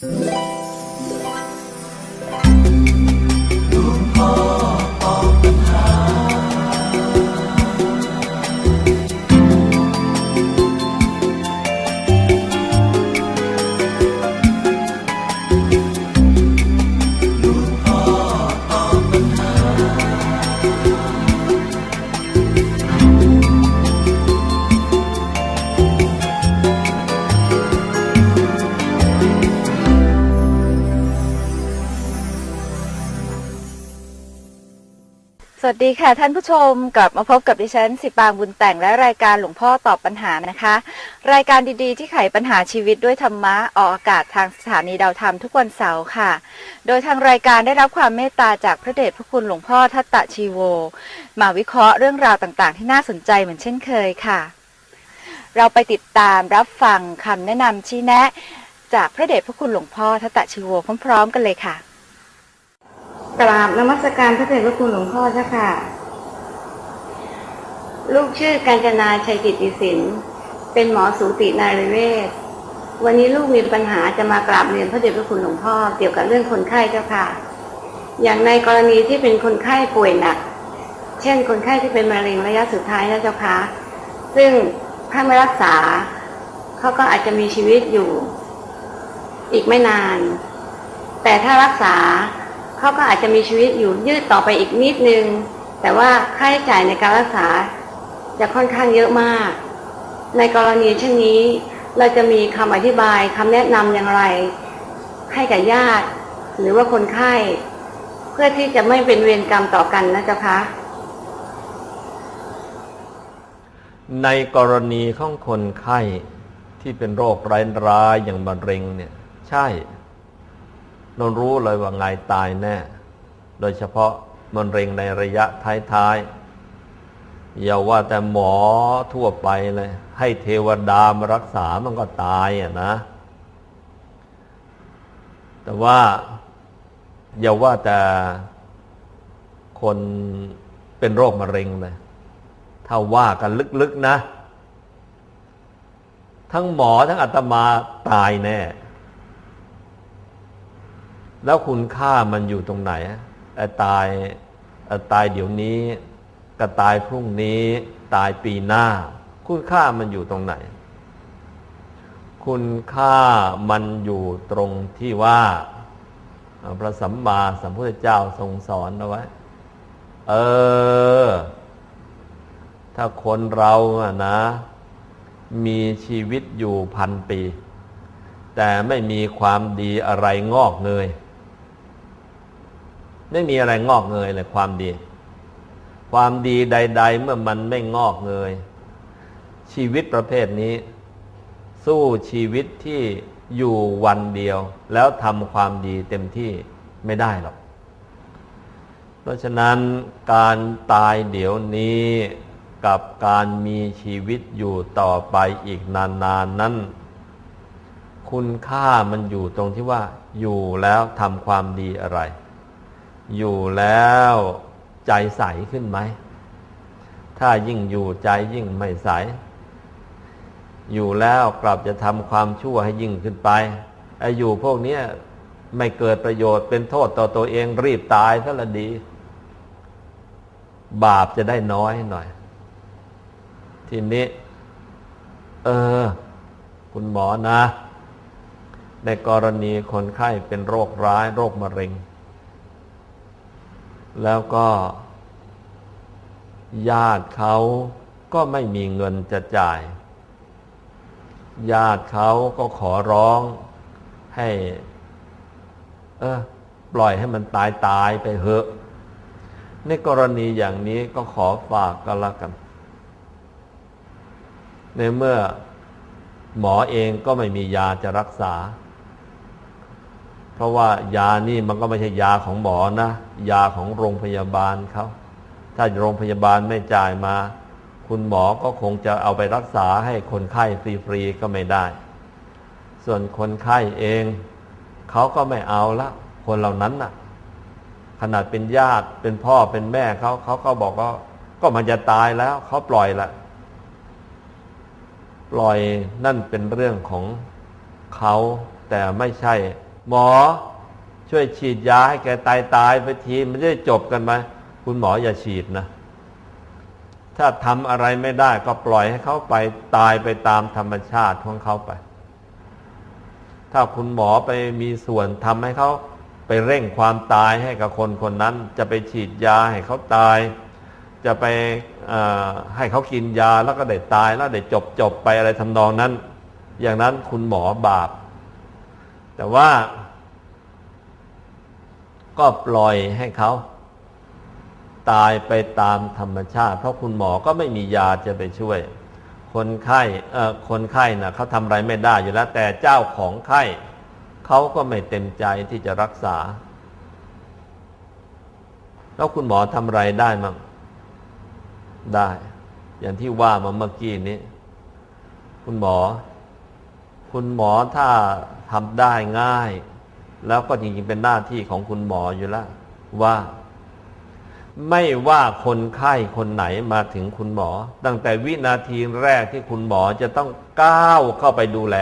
ส วัสดีค่ะท่านผู้ชมกลับมาพบกับดิฉันสิปางบุญแต่งและรายการหลวงพ่อตอบปัญหานะคะ รายการดีๆ ที่ไขปัญหาชีวิตด้วยธรรมะออกอากาศทางสถานีดาวธรรมทุกวันเสาร์ค่ะ โดยทางรายการได้รับความเมตตาจากพระเดชพระคุณหลวงพ่อทัตตะชีโว มาวิเคราะห์เรื่องราวต่างๆ ที่น่าสนใจเหมือนเช่นเคยค่ะ เราไปติดตามรับฟังคำแนะนำชี้แนะ จากพระเดชพระคุณหลวงพ่อทัตตะชีโวพร้อม ๆ กันเลยค่ะ กราบนมัสการพระเดชพระคุณหลวงพ่อเจ้าค่ะ ลูกชื่อกัญจนาชัยกิตติสินเป็นหมอสูตินารีเวชวันนี้ลูกมีปัญหาจะมากราบเรียนพระเดชพระคุณหลวงพ่อเกี่ยวกับเรื่องคนไข้เจ้าค่ะ อย่างในกรณีที่เป็นคนไข้ป่วยหนัก เช่นคนไข้ที่เป็นมะเร็งระยะสุดท้ายนะเจ้าค่ะ ซึ่งถ้าไม่รักษาเขาก็อาจจะมีชีวิตอยู่ อีกไม่นาน แต่ถ้ารักษา เขาก็อาจจะมีชีวิตอยู่ยืดต่อไปอีกนิดนึง แต่ว่าค่าใช้จ่ายในการรักษาจะค่อนข้างเยอะมาก ในกรณีเช่นนี้ เราจะมีคำอธิบายคำแนะนำอย่างไร ให้กับญาติ หรือว่าคนไข้ เพื่อที่จะไม่เป็นเวรกรรมต่อกันนะเจ้าคะในกรณีของคนไข้ที่เป็นโรคร้ายๆอย่างมะเร็งเนี่ย ใช่ นนรู้เลยว่าไงตายแน่ โดยเฉพาะมะเร็งในระยะท้ายๆ อย่าว่าแต่หมอทั่วไปเลย ให้เทวดามารักษามันก็ตายอะนะ แต่ว่าอย่าว่าแต่คนเป็นโรคมะเร็งเลย ถ้าว่ากันลึกๆนะ ทั้งหมอทั้งอาตมาตายแน่ แล้วคุณค่ามันอยู่ตรงไหนไอ้ตายไอ้ตายเดี๋ยวนี้กับตายพรุ่งนี้ตายปีหน้า คุณค่ามันอยู่ตรงไหน คุณค่ามันอยู่ตรงที่ว่าพระสัมมาสัมพุทธเจ้าทรงสอนเอาไว้ เออ ถ้าคนเราอะนะ มีชีวิตอยู่พันปี แต่ไม่มีความดีอะไรงอกเงย ไม่มีอะไรงอกเงยเลยความดี ความดีใด ๆ เมื่อมันไม่งอกเงย ชีวิตประเภทนี้ สู้ชีวิตที่อยู่วันเดียว แล้วทำความดีเต็มที่ไม่ได้หรอก เพราะฉะนั้นการตายเดี๋ยวนี้กับการมีชีวิตอยู่ต่อไปอีกนานๆนนั้น คุณค่ามันอยู่ตรงที่ว่าอยู่แล้วทำความดีอะไร อยู่แล้วใจใสขึ้นไหม ถ้ายิ่งอยู่ใจยิ่งไม่ใส อยู่แล้วกลับจะทำความชั่วให้ยิ่งขึ้นไปไอ้อยู่พวกนี้ไม่เกิดประโยชน์เป็นโทษต่อตัวเองรีบตายซะละดี บาปจะได้น้อยหน่อย ทีนี้ เออ คุณหมอนะ ในกรณีคนไข้เป็นโรคร้าย โรคมะเร็ง แล้วก็ ญาติเขาก็ไม่มีเงินจะจ่าย ญาติเขาก็ขอร้องให้ เออปล่อยให้มันตายตายไปเหอะ ในกรณีอย่างนี้ก็ขอฝากก็แล้วกัน ในเมื่อหมอเองก็ไม่มียาจะรักษา เพราะว่ายานี่มันก็ไม่ใช่ยาของหมอนะ ยาของโรงพยาบาลเขาถ้าโรงพยาบาลไม่จ่ายมา คุณหมอก็คงจะเอาไปรักษาให้คนไข้ฟรีๆก็ไม่ได้ ส่วนคนไข้เองเขาก็ไม่เอาละคนเหล่านั้นน่ะ ขนาดเป็นญาติเป็นพ่อเป็นแม่เขาเขาก็บอกว่าก็มันจะตายแล้วเขาปล่อยละปล่อยนั่นเป็นเรื่องของเขาแต่ไม่ใช่ หมอช่วยฉีดยาให้แกตายตายไปทีมันจะได้จบกันไหมคุณหมออย่าฉีดนะ ถ้าทำอะไรไม่ได้ก็ปล่อยให้เขาไปตายไปตามธรรมชาติของเขาไป ถ้าคุณหมอไปมีส่วนทำให้เขาไปเร่งความตายให้กับคนคนนั้น จะไปฉีดยาให้เขาตาย จะไปให้เขากินยาแล้วก็ได้ตายแล้วได้จบจบไปอะไรทำนองนั้น อย่างนั้นคุณหมอบาป แต่ว่า ก็ปล่อยให้เขาตายไปตามธรรมชาติ เพราะคุณหมอก็ไม่มียาจะไปช่วย คนไข้เอ่อคนไข้นะเขาทำอะไรไม่ได้อยู่แล้ว แต่เจ้าของไข้เขาก็ไม่เต็มใจที่จะรักษา แล้วคุณหมอทำอะไรได้มั่งได้ อย่างที่ว่ามาเมื่อกี้นี้ คุณหมอ คุณหมอถ้า ทำได้ง่าย แล้วก็จริงๆเป็นหน้าที่ของคุณหมออยู่แล้วว่า ไม่ว่าคนไข้คนไหนมาถึงคุณหมอ ตั้งแต่วินาทีแรกที่คุณหมอจะต้องก้าวเข้าไปดูแล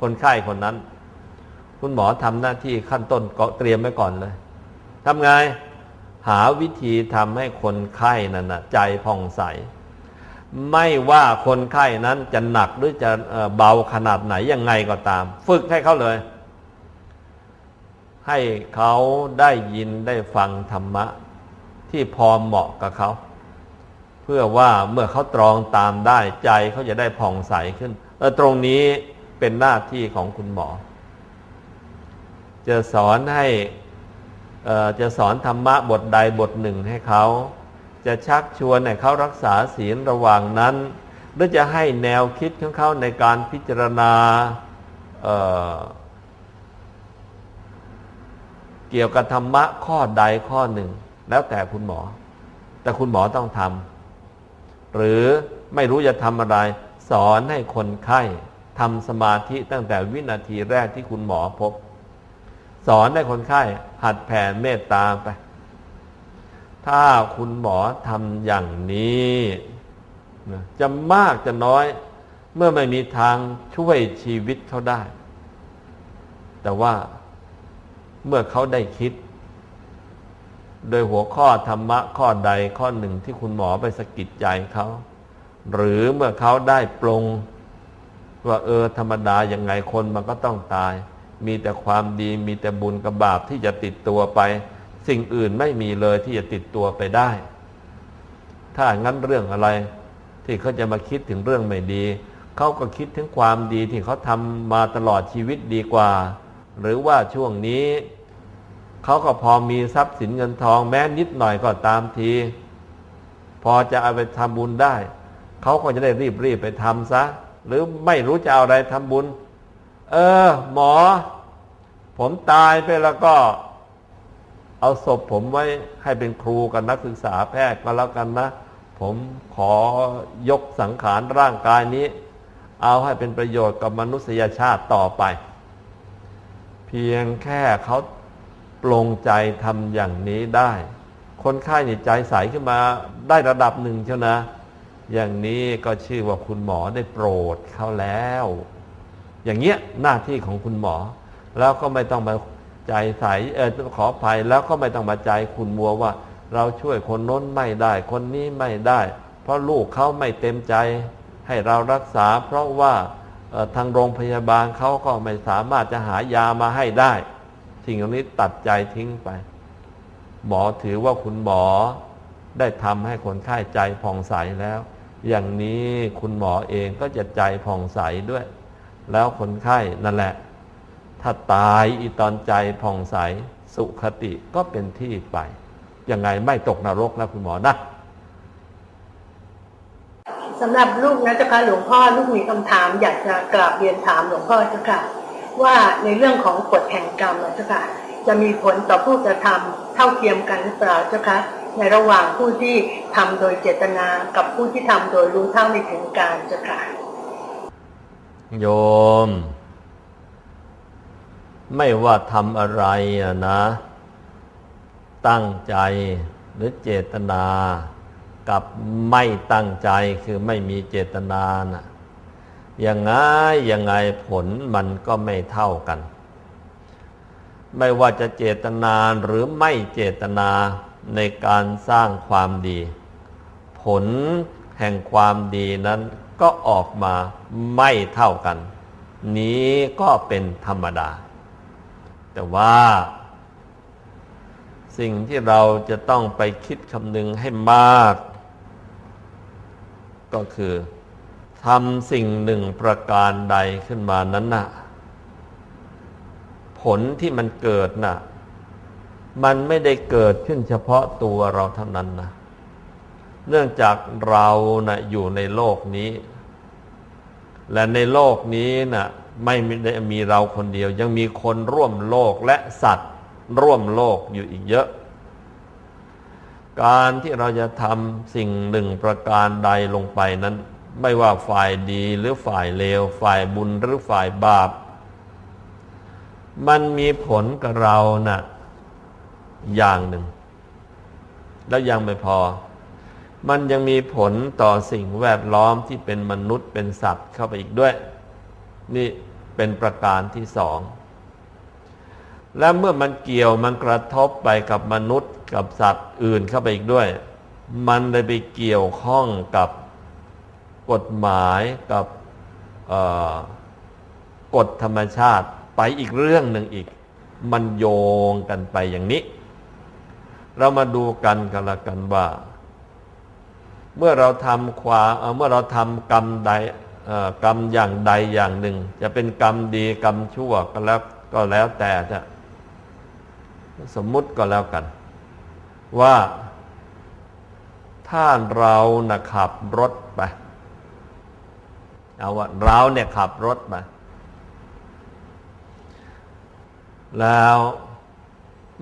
คนไข้คนนั้น คุณหมอทำหน้าที่ขั้นต้นก็เตรียมไว้ก่อนเลยทำไงหาวิธีทำให้คนไข้นั้นนะใจผ่องใส ไม่ว่าคนไข้นั้นจะหนักหรือจะเบาขนาดไหนยังไงก็ตาม ฝึกให้เขาเลย ให้เขาได้ยินได้ฟังธรรมะ ที่พอเหมาะกับเขา เพื่อว่าเมื่อเขาตรองตามได้ใจเขาจะได้ผ่องใสขึ้นตรงนี้เป็นหน้าที่ของคุณหมอ จะสอนให้จะสอนธรรมะบทใดบทหนึ่งให้เขา จะชักชวนให้เขารักษาศีลระหว่างนั้น หรือจะให้แนวคิดของเขาในการพิจารณาเเกี่ยวกับธรรมะข้อใดข้อหนึ่ง แล้วแต่คุณหมอ แต่คุณหมอต้องทำหรือไม่รู้จะทำอะไร สอนให้คนไข้ทำสมาธิตั้งแต่วินาทีแรกที่คุณหมอพบ สอนให้คนไข้หัดแผ่เมตตาไป ถ้าคุณหมอทำอย่างนี้จะมากจะน้อย เมื่อไม่มีทางช่วยชีวิตเขาได้ แต่ว่าเมื่อเขาได้คิด โดยหัวข้อธรรมะข้อใดข้อหนึ่งที่คุณหมอไปสะกิดใจเขา หรือเมื่อเขาได้ปรง ว่าเออธรรมดายังไงคนมันก็ต้องตาย มีแต่ความดีมีแต่บุญกับบาปที่จะติดตัวไป สิ่งอื่นไม่มีเลยที่จะติดตัวไปได้ ถ้างั้นเรื่องอะไร ที่เขาจะมาคิดถึงเรื่องไม่ดี เขาก็คิดถึงความดีที่เขาทำมาตลอดชีวิตดีกว่า หรือว่าช่วงนี้เขาก็พอมีทรัพย์สินเงินทองแม้นิดหน่อยก็ตามที พอจะเอาไปทำบุญได้ เขาก็จะได้รีบรีบไปทำซะ หรือไม่รู้จะเอาอะไรทำบุญ เออ หมอ ผมตายไปแล้วก็ เอาศพผมไว้ให้เป็นครูกับนักศึกษาแพทย์ก็แล้วกันนะ ผมขอยกสังขารร่างกายนี้ เอาให้เป็นประโยชน์กับมนุษยชาติต่อไป เพียงแค่เขาปลงใจทำอย่างนี้ได้ คนไข้นี่ใจใสขึ้นมาได้ระดับหนึ่งเชียวนะ อย่างนี้ก็ชื่อว่าคุณหมอได้โปรดเขาแล้ว อย่างเงี้ยหน้าที่ของคุณหมอแล้วก็ไม่ต้องมา ใจใสเออขออภัยแล้วก็ไม่ต้องมาใจคุณมัวว่า เราช่วยคนโน้นไม่ได้ คนนี้ไม่ได้ เพราะลูกเขาไม่เต็มใจ ให้เรารักษา เพราะว่าทางโรงพยาบาลเขาก็ไม่สามารถจะหายามาให้ได้ สิ่งเหล่านี้ตัดใจทิ้งไป หมอถือว่าคุณหมอได้ทำให้คนไข้ใจผ่องใสแล้ว อย่างนี้คุณหมอเองก็จะใจผ่องใสด้วย แล้วคนไข้นั่นแหละ ถ้าตายอีตอนใจผ่องใสสุขติก็เป็นที่ไป ยังไงไม่ตกนรกนะคุณหมอนะสำหรับลูกนะเจ้าค่ะหลวงพ่อลูกมีคำถามอยากจะกราบเรียนถามหลวงพ่อเจ้าค่ะว่าในเรื่องของกฎแห่งกรรมนะเจ้าค่ะจะมีผลต่อผู้กระทำเท่าเทียมกันหรือเปล่าเจ้าค่ะในระหว่างผู้ที่ทำโดยเจตนากับผู้ที่ทำโดยรู้เท่าไม่ถึงการเจ้าค่ะโยม ไม่ว่าทำอะไรนะ ตั้งใจหรือเจตนากับไม่ตั้งใจคือไม่มีเจตนานะ่ะยังไงยังไงผลมันก็ไม่เท่ากัน ไม่ว่าจะเจตนาหรือไม่เจตนาในการสร้างความดี ผลแห่งความดีนั้นก็ออกมาไม่เท่ากัน นี้ก็เป็นธรรมดา แต่ว่าสิ่งที่เราจะต้องไปคิดคำนึงให้มาก ก็คือทำสิ่งหนึ่งประการใดขึ้นมานั้นน่ะ ผลที่มันเกิดน่ะ มันไม่ได้เกิดขึ้นเฉพาะตัวเราเท่านั้นนะเนื่องจากเรานะ่ะอยู่ในโลกนี้ และในโลกนี้นะ่ะ ไม่ได้มีเราคนเดียว ยังมีคนร่วมโลกและสัตว์ ร่วมโลกอยู่อีกเยอะ การที่เราจะทำสิ่งหนึ่งประการใดลงไปนั้น ไม่ว่าฝ่ายดีหรือฝ่ายเลว ฝ่ายบุญหรือฝ่ายบาป มันมีผลกับเรานะ่ะอย่างหนึ่ง แล้วยังไม่พอ มันยังมีผลต่อสิ่งแวดล้อมที่เป็นมนุษย์เป็นสัตว์เข้าไปอีกด้วย นี่เป็นประการที่สอง และเมื่อมันเกี่ยวมันกระทบไปกับมนุษย์กับสัตว์อื่นเข้าไปอีกด้วย มันเลยไปเกี่ยวข้องกับกฎหมายกับกฎธรรมชาติไปอีกเรื่องหนึ่งอีก มันโยงกันไปอย่างนี้ เรามาดูกันกันละกันว่า เมื่อเราทำความเมื่อเราทำกรรมใด กรรมอย่างใดอย่างหนึ่ง จะเป็นกรรมดีกรรมชั่วก็แล้วก็แล้วแต่จะสมมุติก็แล้วกัน ว่าถ้าเรานะขับรถไป เอาว่าเราเนี่ยขับรถไปแล้ว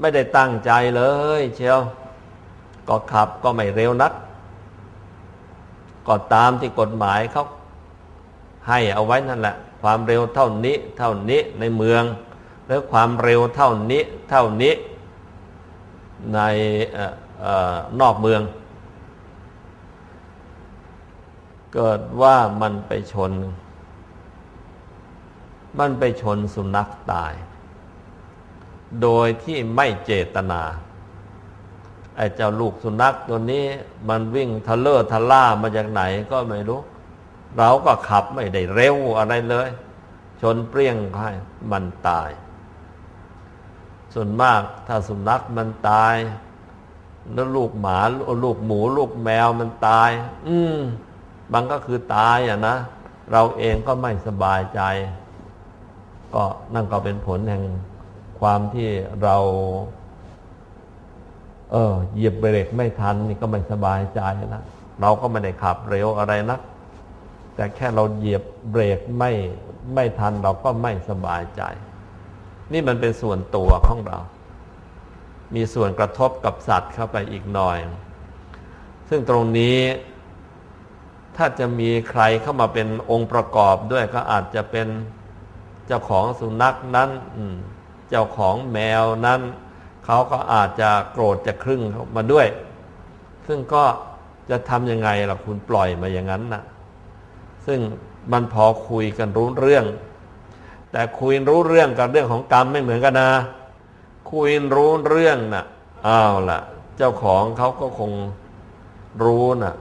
ไม่ได้ตั้งใจเลย เชียว ก็ขับก็ไม่เร็วนัก ก็ตามที่กฎหมายเขา ให้เอาไว้นั่นแหละ ความเร็วเท่านี้เท่านี้ในเมืองหรือความเร็วเท่านี้เท่านี้ในออนอกเมือง เกิดว่ามันไปชน มันไปชนสุนัขตาย โดยที่ไม่เจตนาไอ้เจ้าลูกสุนัขตัวนี้มันวิ่งทะเลอทะล่ามาจากไหนก็ไม่รู้ เราก็ขับไม่ได้เร็วอะไรเลย ชนเปรี้ยงให้มันตาย ส่วนมากถ้าสุนัขมันตาย แล้วลูกหมาลูกหมู ลูกแมวมันตาย อืมมันก็คือตายอะนะ เราเองก็ไม่สบายใจ ก็นั่นก็เป็นผลแห่งความที่เรา เออเหยียบเบรกไม่ทันนี่ก็ไม่สบายใจนะเราก็ไม่ได้ขับเร็วอะไรนะ แต่แค่เราเหยียบเบรกไม่ไม่ทันเราก็ไม่สบายใจ นี่มันเป็นส่วนตัวของเรา มีส่วนกระทบกับสัตว์เข้าไปอีกหน่อย ซึ่งตรงนี้ ถ้าจะมีใครเข้ามาเป็นองค์ประกอบด้วยก็อาจจะเป็นเจ้าของสุนัขนั้นเจ้าของแมวนั้น เขาก็อาจจะโกรธจะครึ่งมาด้วย ซึ่งก็จะทำยังไงล่ะคุณปล่อยมาอย่างนั้นนะ่ะ ซึ่งมันพอคุยกันรู้เรื่อง แต่คุยรู้เรื่องกับเรื่องของกรรมไม่เหมือนกันนะ คุยรู้เรื่องนะ่ะอ้าวล่ะ เจ้าของเขาก็คงรู้นะ่ะ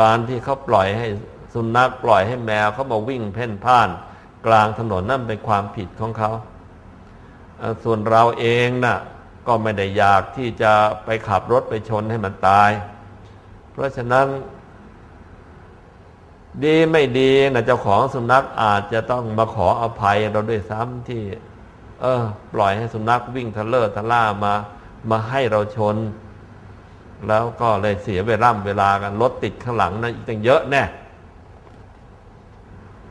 การที่เขาปล่อยให้สุนัขปล่อยให้แมวเขามาวิ่งเพ่นพ่าน กลางถนนนั่นเป็นความผิดของเขา ส่วนเราเองนะ่ะ ก็ไม่ได้อยากที่จะไปขับรถไปชนให้มันตาย เพราะฉะนั้น ดีไม่ดีนะเจ้าของสุนัขอาจจะต้องมาขออภัยเราด้วยซ้ำที่ เออ ปล่อยให้สุนัขวิ่งทะเลอทะล่ามา มาให้เราชน แล้วก็เลยเสียเวลาเวลากันรถติดข้างหลังนะอีกตั้งเยอะแน่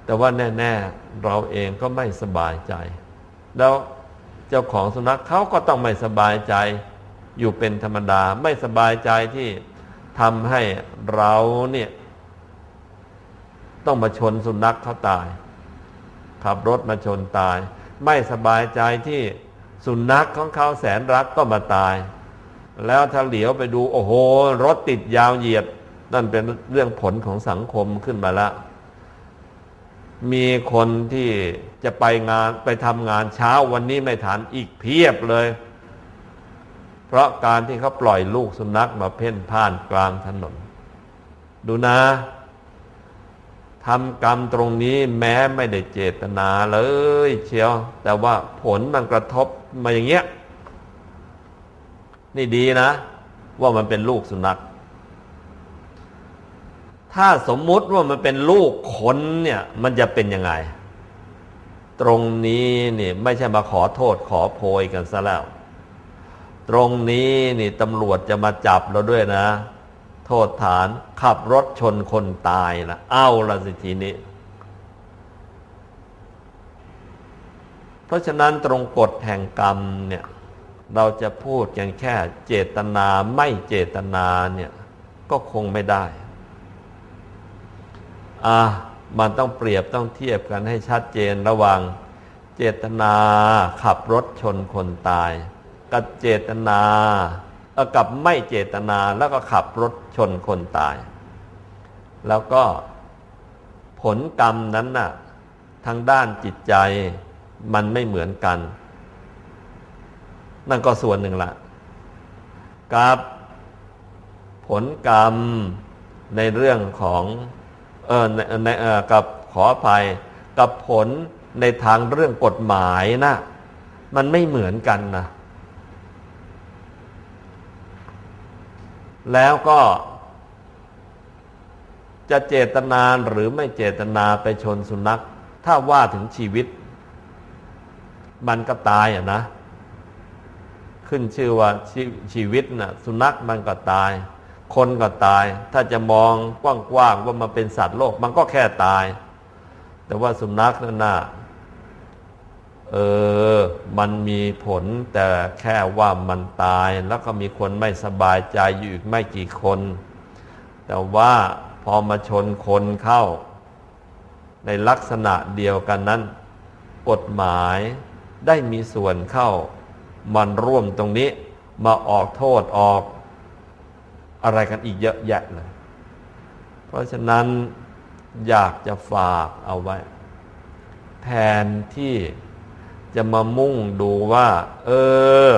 แต่ว่าแน่ ๆ เราเองก็ไม่สบายใจ แล้วเจ้าของสุนัขเขาก็ต้องไม่สบายใจ อยู่เป็นธรรมดาไม่สบายใจที่ทำให้เราเนี่ย ต้องมาชนสุนัขเขาตาย ขับรถมาชนตาย ไม่สบายใจที่สุนัขของเขาแสนรักก็มาตาย แล้วถ้าเหลียวไปดูโอ้โห รถติดยาวเหยียด นั่นเป็นเรื่องผลของสังคมขึ้นมาแล้วมีคนที่จะไปงานไปทำงานเช้าวันนี้ไม่ทันอีกเพียบเลย เพราะการที่เขาปล่อยลูกสุนัขมาเพ่นพ่านกลางถนน ดูนะ ทำกรรมตรงนี้แม้ไม่ได้เจตนาเลยเชียว แต่ว่าผลมันกระทบมาอย่างเงี้ย นี่ดีนะ ว่ามันเป็นลูกสุนัข ถ้าสมมุติว่ามันเป็นลูกคนเนี่ย มันจะเป็นยังไง ตรงนี้นี่ไม่ใช่มาขอโทษขอโพยกันซะแล้ว ตรงนี้นี่ตำรวจจะมาจับเราด้วยนะ โทษฐานขับรถชนคนตายละเอาละสิทีนี้ เพราะฉะนั้นตรงกฎแห่งกรรมเนี่ย เราจะพูดกันแค่เจตนาไม่เจตนาเนี่ย ก็คงไม่ได้ อะมันต้องเปรียบต้องเทียบกันให้ชัดเจนระหว่างเจตนาขับรถชนคนตาย กับเจตนา กับไม่เจตนาแล้วก็ขับรถชนคนตาย แล้วก็ผลกรรมนั้นน่ะทางด้านจิตใจมันไม่เหมือนกัน นั่นก็ส่วนหนึ่งละกับผลกรรมในเรื่องของเออในในเออกับขออภัยกับผลในทางเรื่องกฎหมายนะมันไม่เหมือนกันนะ แล้วก็จะเจตนาหรือไม่เจตนาไปชนสุนัข ถ้าว่าถึงชีวิต มันก็ตายอะนะ ขึ้นชื่อว่าชชีวิตนะ่ะ สุนัขมันก็ตาย คนก็ตาย ถ้าจะมองกว้างๆว่ามันเป็นสัตว์โลก มันก็แค่ตาย แต่ว่าสุนัขนั่นน่ะ เออ มันมีผลแต่แค่ว่ามันตายแล้วก็มีคนไม่สบายใจอยู่อีกไม่กี่คน แต่ว่าพอมาชนคนเข้า ในลักษณะเดียวกันนั้น กฎหมายได้มีส่วนเข้า มันร่วมตรงนี้มาออกโทษออก อะไรกันอีกเยอะแยะเลย เพราะฉะนั้นอยากจะฝากเอาไว้ แทนที่ จะมามุ่งดูว่า เออ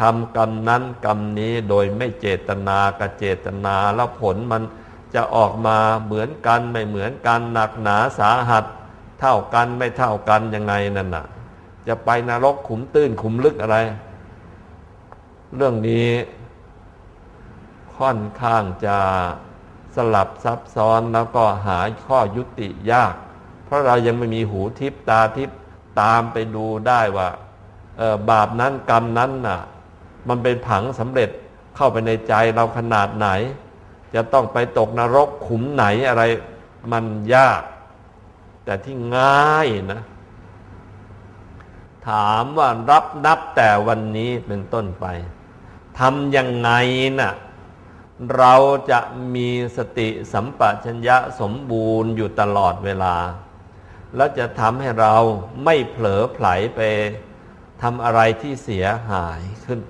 ทำกรรมนั้นกรรมนี้โดยไม่เจตนากับเจตนาแล้วผลมันจะออกมาเหมือนกันไม่เหมือนกันหนักหนาสาหัส เท่ากันไม่เท่ากันยังไงนั่นน่ะ จะไปนรกขุมตื้นขุมลึกอะไร เรื่องนี้ค่อนข้างจะสลับซับซ้อนแล้วก็หาข้อยุติยาก เพราะเรายังไม่มีหูทิพตาทิพตามไปดูได้ว่าบาปนั้นกรรมนั้นน่ะ มันเป็นผังสำเร็จเข้าไปในใจเราขนาดไหน จะต้องไปตกนรกขุมไหนอะไรมันยาก แต่ที่ง่ายนะ ถามว่ารับนับแต่วันนี้เป็นต้นไปทำยังไงน่ะเราจะมีสติสัมปชัญญะสมบูรณ์อยู่ตลอดเวลา แล้วจะทำให้เราไม่เผลอไผลไปทำอะไรที่เสียหายขึ้น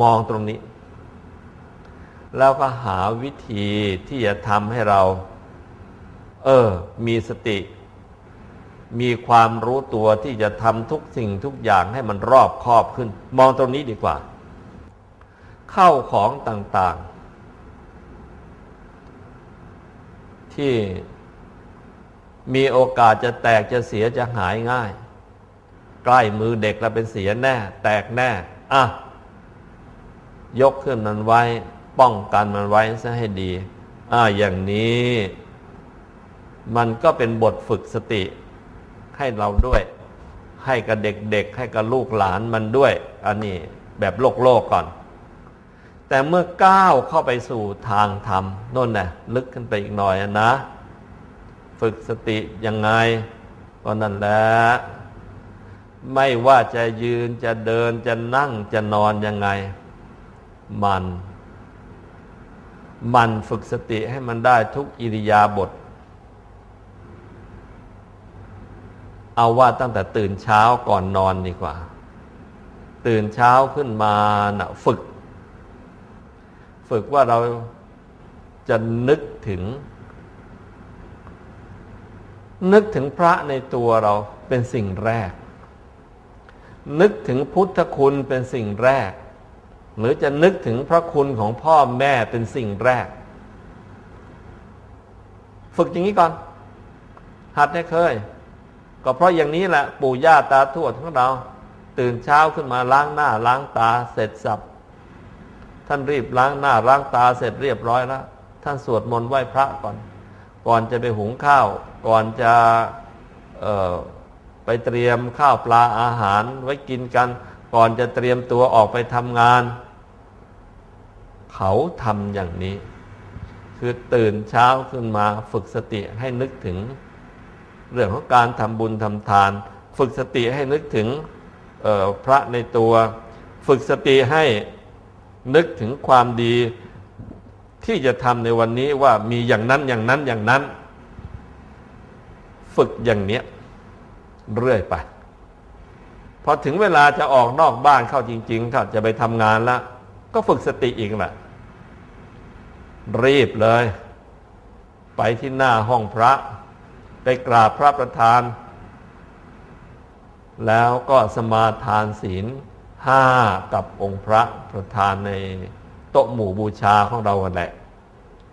มองตรงนี้ แล้วก็หาวิธีที่จะทำให้เรา เออ มีสติ มีความรู้ตัวที่จะทำทุกสิ่งทุกอย่างให้มันรอบคอบขึ้น มองตรงนี้ดีกว่า เข้าของต่าง ๆ ที่ มีโอกาสจะแตกจะเสียจะหายง่าย ใกล้มือเด็กแล้วเป็นเสียแน่ แตกแน่ อะ ยกขึ้นมันไว้ ป้องกันมันไว้ซะให้ดี อ่าอย่างนี้ มันก็เป็นบทฝึกสติให้เราด้วย ให้กับเด็กๆ ให้กับลูกหลานมันด้วย อันนี้แบบโลกโลกก่อน แต่เมื่อก้าวเข้าไปสู่ทางธรรมโน่นนะลึกขึ้นไปอีกหน่อยนะ ฝึกสติยังไงก็นั่นแหละไม่ว่าจะยืนจะเดินจะนั่งจะนอนยังไง มัน มันฝึกสติให้มันได้ทุกอิริยาบถเอาว่าตั้งแต่ตื่นเช้าก่อนนอนดีกว่า ตื่นเช้าขึ้นมานะฝึก ฝึกว่าเราจะนึกถึง นึกถึงพระในตัวเราเป็นสิ่งแรก นึกถึงพุทธคุณเป็นสิ่งแรก หรือจะนึกถึงพระคุณของพ่อแม่เป็นสิ่งแรก ฝึกอย่างนี้ก่อน หัดให้เคย ก็เพราะอย่างนี้แหละปู่ย่าตาทวดของเรา ตื่นเช้าขึ้นมาล้างหน้าล้างตาเสร็จสับท่านรีบล้างหน้าล้างตาเสร็จเรียบร้อยแล้ว ท่านสวดมนต์ไหว้พระก่อน ก่อนจะไปหุงข้าว ก่อนจะไปเตรียมข้าวปลาอาหารไว้กินกัน ก่อนจะเตรียมตัวออกไปทำงาน เขาทำอย่างนี้ คือตื่นเช้าขึ้นมาฝึกสติให้นึกถึง เรื่องของการทำบุญทำทาน ฝึกสติให้นึกถึงพระในตัว ฝึกสติให้นึกถึงความดี ที่จะทำในวันนี้ว่ามีอย่างนั้นอย่างนั้นอย่างนั้น ฝึกอย่างเนี้ยเรื่อยไปพอถึงเวลาจะออกนอกบ้านเข้าจริงๆเข้าจะไปทำงานแล้วก็ฝึกสติอีกแหละรีบเลย ไปที่หน้าห้องพระ ไปกราบพระประธาน แล้วก็สมาทานศีลห้ากับองค์พระประธานใน โต๊ะหมู่บูชาของเรากันแหละ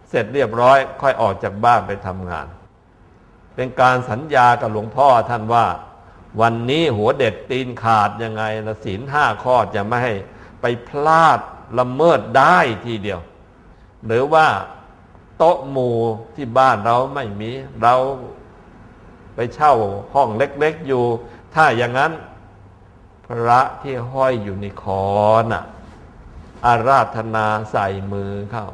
เสร็จเรียบร้อยค่อยออกจากบ้านไปทำงาน เป็นการสัญญากับหลวงพ่อท่านว่า วันนี้หัวเด็ดตีนขาดยังไงละศีลห้าข้อจะไม่ให้ไปพลาดละเมิดได้ทีเดียว หรือว่าโต๊ะหมู่ที่บ้านเราไม่มี เราไปเช่าห้องเล็ก ๆ อยู่ ถ้าอย่างนั้น พระที่ห้อยอยู่ในคอน่ะ อาราธนาใส่มือเข้า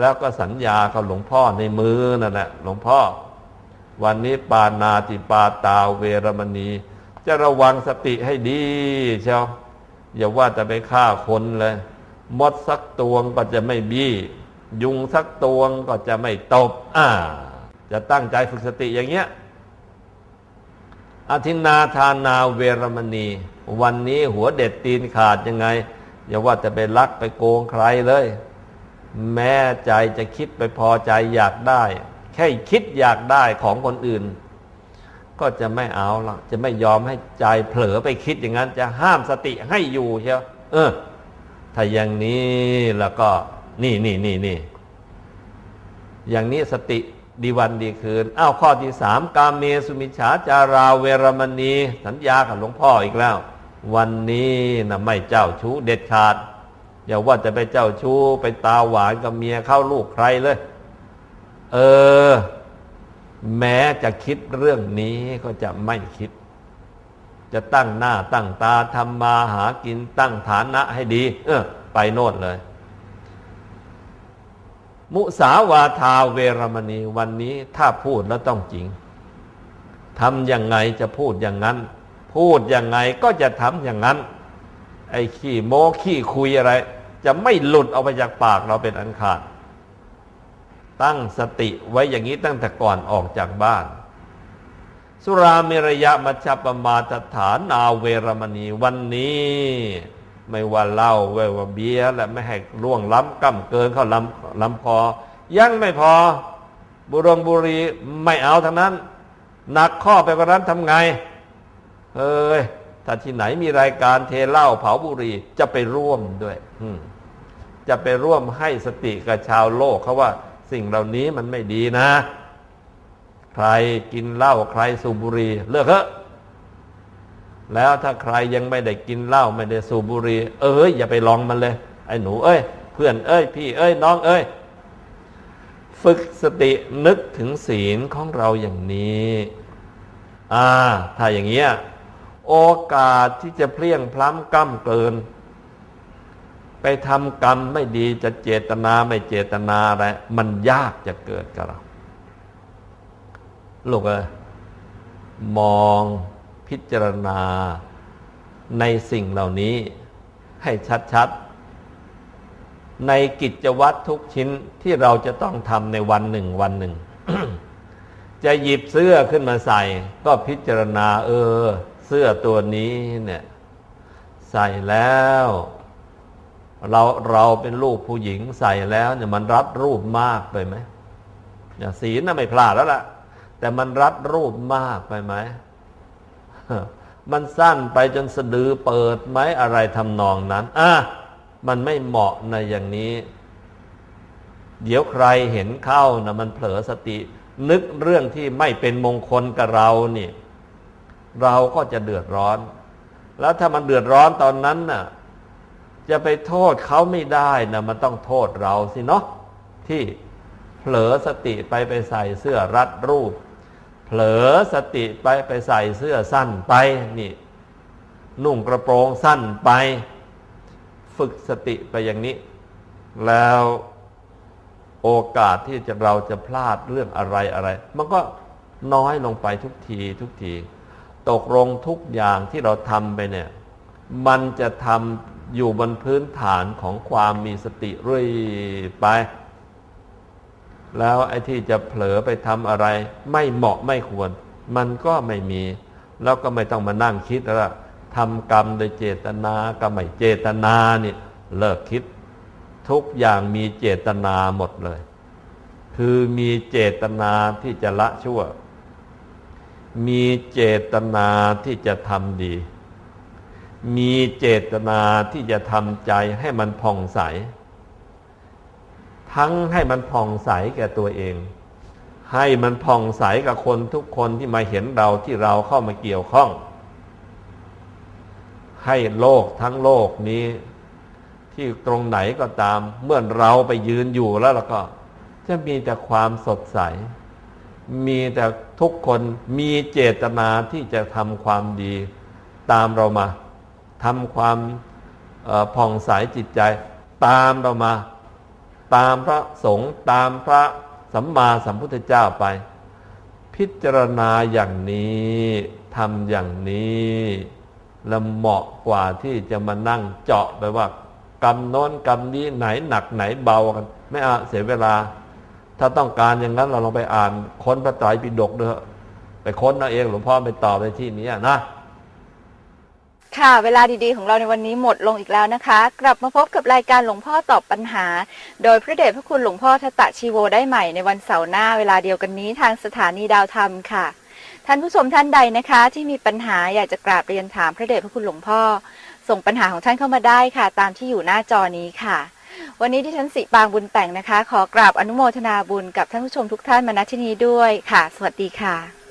แล้วก็สัญญากับหลวงพ่อในมือนั่นแหละหลวงพ่อ วันนี้ปานาติปาตาเวรมณี จะระวังสติให้ดีเชียวอย่าว่าแต่ไปฆ่าคนเลยมดสักตวงก็จะไม่บี้ ยุงสักตวงก็จะไม่ตบ อ่า จะตั้งใจฝึกสติอย่างเงี้ยอธินาทานาเวรมณี วันนี้หัวเด็ดตีนขาดยังไง อย่าว่าจะไปลักไปโกงใครเลย แม้ใจจะคิดไปพอใจอยากได้ แค่คิดอยากได้ของคนอื่น ก็จะไม่เอาละจะไม่ยอมให้ใจเผลอไปคิดอย่างนั้น จะห้ามสติให้อยู่เชียวเออ ถ้าอย่างนี้แล้วก็ นี่นี่นี่นี่อย่างนี้สติดีวันดีคืน อ้าวข้อที่สามกามเมสุมิชาจาราเวรมณี สัญญากับหลวงพ่ออีกแล้ว วันนี้นะไม่เจ้าชู้เด็ดขาด อย่าว่าจะไปเจ้าชู้ไปตาหวานกับเมียเข้าลูกใครเลย เออ แม้จะคิดเรื่องนี้ก็จะไม่คิด จะตั้งหน้าตั้งตาทำมาหากินตั้งฐานะให้ดี เออ ไปโน่นเลย มุสาวาทาเวรมณีวันนี้ถ้าพูดแล้วต้องจริงทำยังไงจะพูดอย่างนั้น พูดยังไงก็จะทำอย่างนั้น ไอ้ขี้โม้ขี้คุยอะไร จะไม่หลุดออกไปจากปากเราเป็นอันขาด ตั้งสติไว้อย่างนี้ตั้งแต่ก่อนออกจากบ้าน สุราเมรยะมัชฌปมาตฐานาเวรมณีวันนี้ ไม่ว่าเหล้าไม่ว่าเบียร์และไม่ให้ล่วงล้ำก้ำเกินเข้าล้ำล้ำพอยังไม่พอบุรงบุรีไม่เอาทั้งนั้น หนักข้อไปกว่านั้นทำไง เฮ้ยถ้าที่ไหนมีรายการเทเหล้าเผาบุหรีจะไปร่วมด้วย อืจะไปร่วมให้สติกับชาวโลกเขาว่าสิ่งเหล่านี้มันไม่ดีนะ ใครกินเหล้าใครสูบบุหรี่เลิกเถอะแล้วถ้าใครยังไม่ได้กินเหล้าไม่ได้สูบบุหรี่เอ้ยอย่าไปลองมันเลย ไอ้หนูเอ้ย เพื่อนเอ้ย พี่เอ้ย น้องเอ้ย ฝึกสตินึกถึงศีลของเราอย่างนี้ อ่า ถ้าอย่างเงี้ย โอกาสที่จะเพลี่ยงพล้ำก้ำเกิน ไปทำกรรมไม่ดีจะเจตนาไม่เจตนาอะไรมันยากจะเกิดกับเราลูกเอยมองพิจารณาในสิ่งเหล่านี้ให้ชัดๆ ในกิจวัตรทุกชิ้นที่เราจะต้องทำในวันหนึ่งวันหนึ่ง จะหยิบเสื้อขึ้นมาใส่ ก็พิจารณาเออ เสื้อตัวนี้เนี่ย ใส่แล้ว เราเราเป็นลูกผู้หญิงใส่แล้วเนี่ยมันรัดรูปมากไปไหมอย่าศีลน่ะไม่พลาดแล้วล่ะแแต่มันรัดรูปมากไปไหมมันสั้นไปจนสะดือเปิดไหมอะไรทำนองนั้นอะมันไม่เหมาะในอย่างนี้ เดี๋ยวใครเห็นเข้านะมันเผลอสติ นึกเรื่องที่ไม่เป็นมงคลกับเรานี่ เราก็จะเดือดร้อน แล้วถ้ามันเดือดร้อนตอนนั้นน่ะ จะไปโทษเขาไม่ได้นะมันต้องโทษเราสิเนาะที่เผลอสติไปไปใส่เสื้อรัดรูป เผลอสติไปไปใส่เสื้อสั้นไปนี่ นุ่งกระโปรงสั้นไป ฝึกสติไปอย่างนี้ แล้วโอกาสที่จะเราจะพลาดเรื่องอะไรอะไร มันก็น้อยลงไปทุกทีทุกที ตกลงทุกอย่างที่เราทำไปเนี่ย มันจะทำอยู่บนพื้นฐานของความมีสติเรื่อยไป แล้วไอ้ที่จะเผลอไปทำอะไร ไม่เหมาะไม่ควร มันก็ไม่มี แล้วก็ไม่ต้องมานั่งคิดว่าทำกรรมโดยเจตนาก็ไม่เจตนาเนี่ยเลิกคิด ทุกอย่างมีเจตนาหมดเลย คือมีเจตนาที่จะละชั่ว มีเจตนาที่จะทำดี มีเจตนาที่จะทำใจให้มันผ่องใส ทั้งให้มันผ่องใสแก่ตัวเอง ให้มันผ่องใสกับคนทุกคนที่มาเห็นเราที่เราเข้ามาเกี่ยวข้อง ให้โลกทั้งโลกนี้ ที่ตรงไหนก็ตาม เมื่อเราไปยืนอยู่แล้วแล้วก็ จะมีแต่ความสดใส มีแต่ทุกคนมีเจตนาที่จะทำความดีตามเรามาทำความผ่องใสจิตใจ ตามเรามา ตามพระสงฆ์ตามพระสัมมาสัมพุทธเจ้าไป พิจารณาอย่างนี้ทำอย่างนี้ล้วเหมาะกว่าที่จะมานั่งเจาะไปว่ากรรมโน้นกรรมนี้ไหนหนักไหนเบากัน ไม่เอาเสียเวลา ถ้าต้องการอย่างนั้นเราลองไปอ่านค้นพระไตรปิฎกเถอะไปค้นเอาเองหลวงพ่อไปตอบในที่นี้นะค่ะเวลาดีๆ ของเราในวันนี้หมดลงอีกแล้วนะคะ กลับมาพบกับรายการหลวงพ่อตอบปัญหา โดยพระเดชพระคุณหลวงพ่อทตะชีโวได้ใหม่ในวันเสาร์หน้าเวลาเดียวกันนี้ทางสถานีดาวธรรมค่ะ ท่านผู้ชมท่านใดนะคะ ที่มีปัญหาอยากจะกราบเรียนถามพระเดชพระคุณหลวงพ่อ ส่งปัญหาของท่านเข้ามาได้ค่ะ ตามที่อยู่หน้าจอนี้ค่ะ วันนี้ที่ฉันสิปางบุญแต่งนะคะ ขอกราบอนุโมทนาบุญกับท่านผู้ชมทุกท่านมาณที่นี้ด้วยค่ะ สวัสดีค่ะ